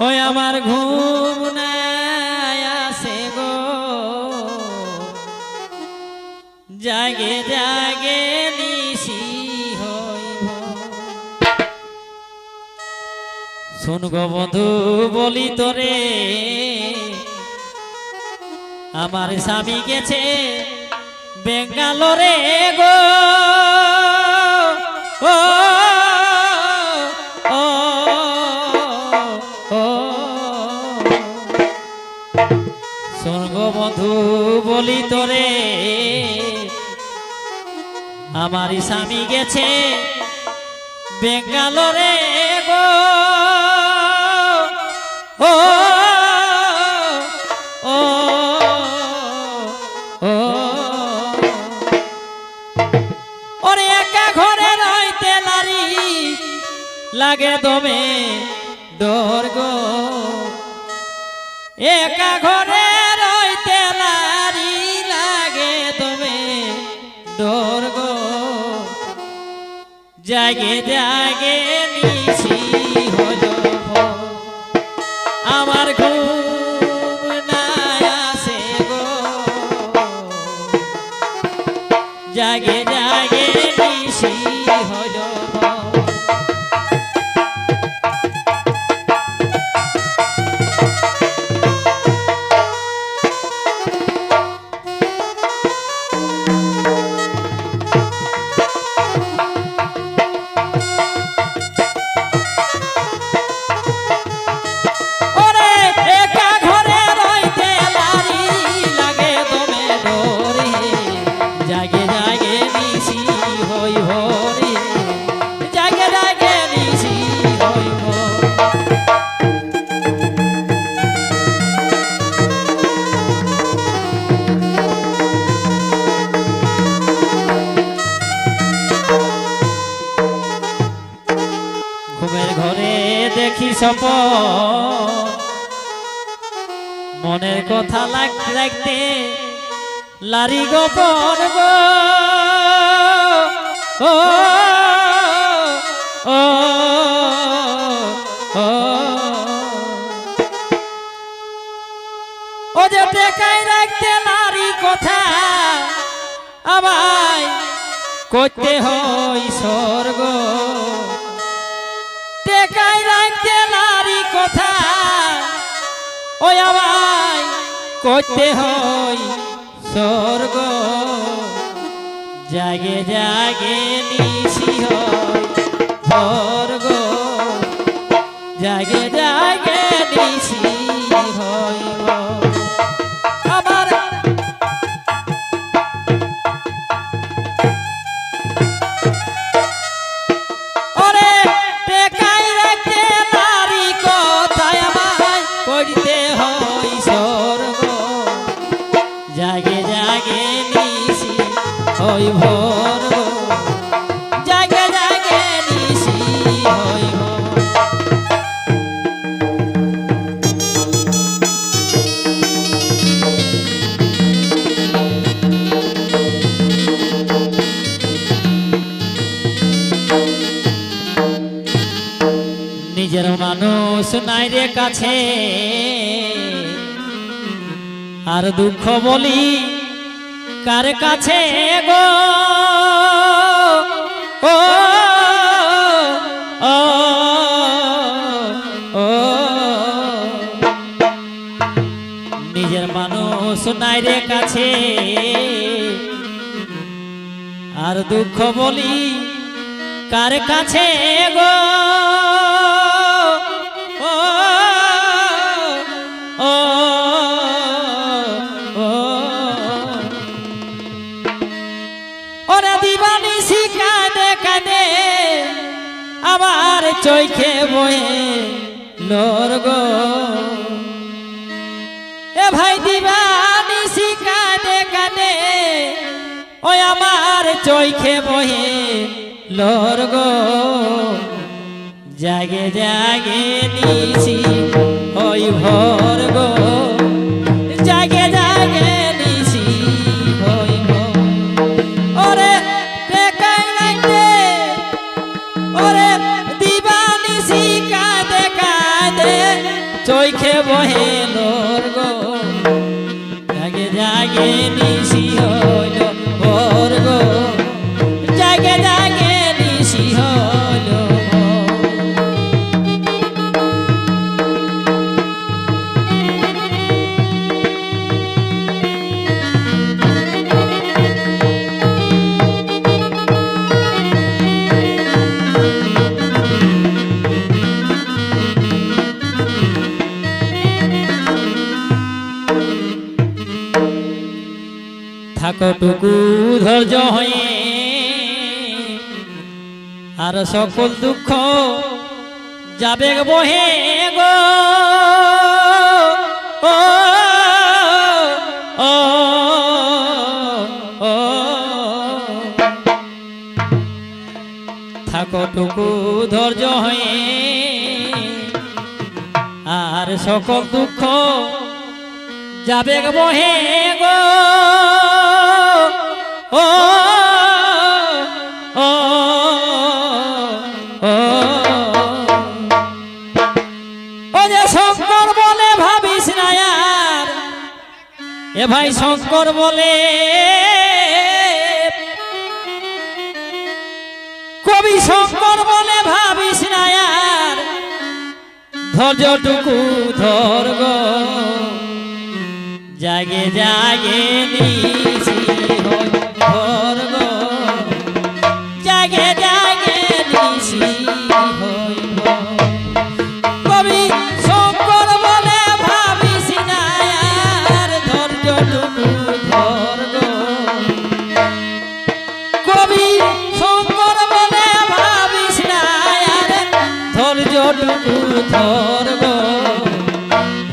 ওই আমার ঘুম আসে গো। জাগে জাগে নিশি হইব। শুন গো বন্ধু, বলি তোরে, আমার স্বামী গেছে বেঙ্গালোরে গো। ও আমার স্বামী গেছে বেঙ্গালোরে গো। ও ও একা লাগে দমে ডর গো। একা ঘরে জাগে জাগে নিশি হলো। আমার ঘুম নাই আসে গো জাগে জাগে নিশি ঘুমের ঘরে দেখি সপ মনের কথা লাগ- রাখতে লারি গোপন গো। ও ও যে টেকাই রাখতে নারী কথা, আমায় করতে হয় স্বর্গ। ওই আমায় করতে হয় স্বর্গ। জাগে জাগে নিশি হয় স্বর্গ। জাগে জাগে মানুষ নাই রে কাছে। আর দুঃখ বলি, কার কাছে গো? ও নিজের মানুষ নাই রে কাছে। আর দুঃখ বলি, কার কাছে গো? দিবানি শিকাদে কাদে আমার চৈখে বয়ে লোর গো। এ ভাই দিবানি শিকাদে কাদে ওই আমার চৈখে বহে লোর গো। জাগে জাগে নিশি ওই ভোর জাগে জাগে থাকটুকু ধৈর্য হয়ে? আর সকল দুঃখ যাবে বহে গো। থাকটুকু ধৈর্য হয়ে। আর সকল দুঃখ যাবে বহে ও শঙ্কর বলে ভাবিস না আর। এ ভাই শঙ্কর বলে কবি শঙ্কর বলে ভাবিস না আর। ধৈর্যটুকু ধর গো। জাগে জাগে নিশি